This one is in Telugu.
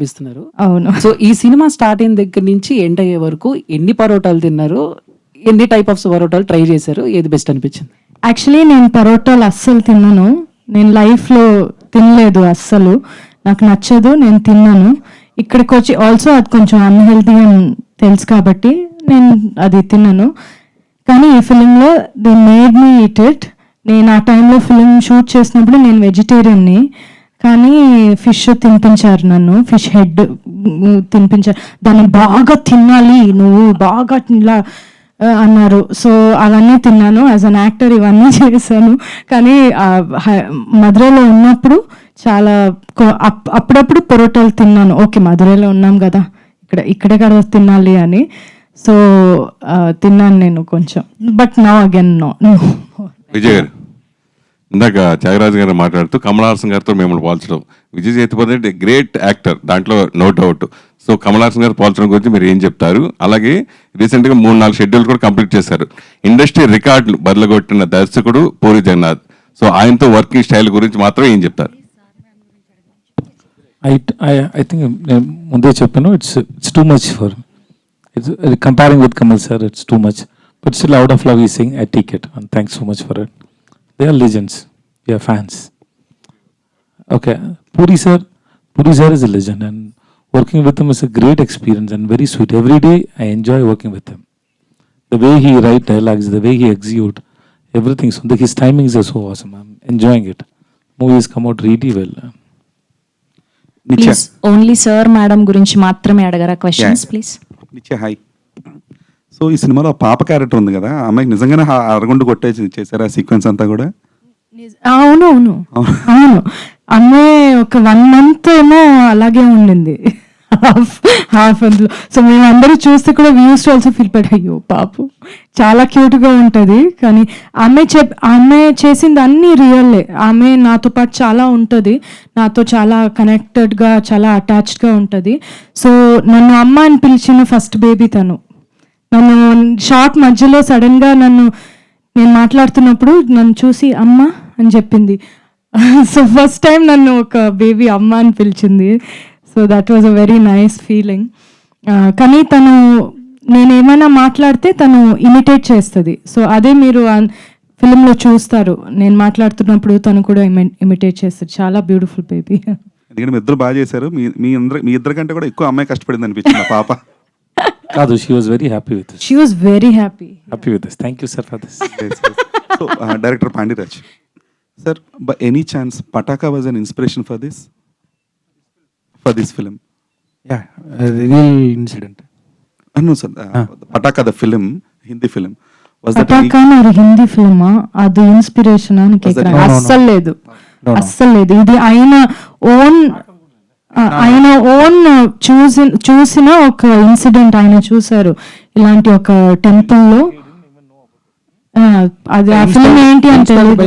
చూపిస్తున్నారు అవును. సో ఈ సినిమా స్టార్ట్ అయిన దగ్గర నుంచి ఎండ్ అయ్యే వరకు ఎన్ని పరోటాలు తిన్నారు ఎన్ని టైప్ ఆఫ్ పరోటాలు ట్రై చేశారు ఏది బెస్ట్ అనిపించింది? యాక్చువల్లీ నేను పరోటాలు అస్సలు తిన్నాను. నేను లైఫ్లో తినలేదు అస్సలు. నాకు నచ్చదు నేను తిన్నాను. ఇక్కడికి వచ్చి ఆల్సో అది కొంచెం అన్హెల్తీ అని తెలుసు కాబట్టి నేను అది తిన్నాను. కానీ ఈ ఫిలింలో they made me eat it నేను ఆ టైంలో ఫిలిం షూట్ చేసినప్పుడు నేను వెజిటేరియన్ని కానీ ఫిష్ తినిపించారు నన్ను. ఫిష్ హెడ్ తినిపించారు దాన్ని బాగా తినాలి నువ్వు బాగా ఇలా అన్నారు. సో అవన్నీ తిన్నాను. యాజ్ అన్ యాక్టర్ ఇవన్నీ చేశాను. కానీ మధురైలో ఉన్నప్పుడు చాలా అప్పుడప్పుడు పొరోటాలు తిన్నాను. ఓకే మధురైలో ఉన్నాం కదా. ఇక్కడ ఇక్కడే కదా తినాలి అని. సో తిన్నాను నేను కొంచెం. బట్ నా అగైన్ నో విజయ్ గారు. ఇందాక త్యాగరాజు గారు మాట్లాడుతూ కమలహాసన్ గారితో మిమ్మల్ని పోల్చడం. విజయ్ సేతుపతి అంటే గ్రేట్ యాక్టర్ దాంట్లో no doubt. So Kamal Haasan garu పోల్చడం గురించి మీరు ఏం చెప్తారు? అలాగే రీసెంట్గా మూడు నాలుగు షెడ్యూల్ కూడా కంప్లీట్ చేశారు. ఇండస్ట్రీ రికార్డులు బదలగొట్టిన దర్శకుడు పూరి జగన్నాథ్. సో ఆయనతో వర్కింగ్ స్టైల్ గురించి మాత్రం ఏం చెప్తారు? ఐ ఐ ఐ థింక్ నేను ముందే చెప్పాను it's it's too much for it's comparing with Kamal sir it's too much but still out of love ఈ sing I take it and thanks so much for it they are legends we are fans okay Puri sir Puri sir is a legend and working with them is a great experience and very sweet every day I enjoy working with the way he write dialogues, the way he execute, everything. So the, his timings are so awesome. I'm enjoying it. Movies come out really well. Nithya please only sir madam గురించి మాత్రమే అడగరా? Questions please Nithya hi so ఈ సినిమాలో పాప క్యారెక్టర్ ఉంది కదా ఆ అమ్మాయికి నిజంగానే ఆ అరగుండు కొట్టేసి చేశారా సీక్వెన్స్ అంతా కూడా? అవును అవును. అవును? అమ్మాయి ఒక వన్ మంత్ ఏమో అలాగే ఉండింది. హాఫ్ హాఫ్ అందులో. సో మేము అందరూ చూస్తే కూడా వ్యూస్ ఆల్సో ఫీల్ పడ్ అయ్యో పాపు. చాలా క్యూట్గా ఉంటది. కానీ ఆమె చెప్ ఆమె చేసింది అన్ని రియల్లే ఆమె నాతో పాటు చాలా ఉంటుంది. నాతో చాలా connected గా చాలా attached గా ఉంటుంది. సో నన్ను అమ్మ అని పిలిచిన ఫస్ట్ బేబీ తను. నన్ను షార్ట్ మధ్యలో సడన్గా నన్ను నేను మాట్లాడుతున్నప్పుడు నన్ను చూసి అమ్మ అని చెప్పింది. సో ఫస్ట్ టైం నన్ను ఒక బేబీ అమ్మ అని పిలిచింది. So that was a very nice feeling కానీ తను నేను ఏమైనా మాట్లాడితే తను ఇమిటేట్ చేస్తుంది. సో అదే మీరు ఫిలింలో చూస్తారు. నేను మాట్లాడుతున్నప్పుడు తను కూడా ఇమిటేట్ చేస్తుంది. చాలా బ్యూటిఫుల్ బేబీ ఎందుకంటే మీ ఇద్దరు బాగా చేశారు. మీ మీ అందరి మీ ఇద్దరి కంటే కూడా ఎక్కువ అమ్మాయి కష్టపడింది అనిపించింది పాప. She was very happy with this. She was very happy Happy with this. Thank you, sir, for this. So director Pandiraj sir by any chance Pataakha was an inspiration for this for this film real incident. Anu sir Pataakha the film Hindi film was that Pataakha మరి హిందీ ఫిల్మా అది ఇన్స్పిరేషన్ అని. అస్సలు లేదు. అస్సలు లేదు ఇది ఆయన ఓన్ ఆయన ఓన్ చూసి చూసిన ఒక ఇన్సిడెంట్ ఆయన చూసారు ఇలాంటి ఒక టెంపుల్లో ఆ, అది ఏంటి అని Inspired by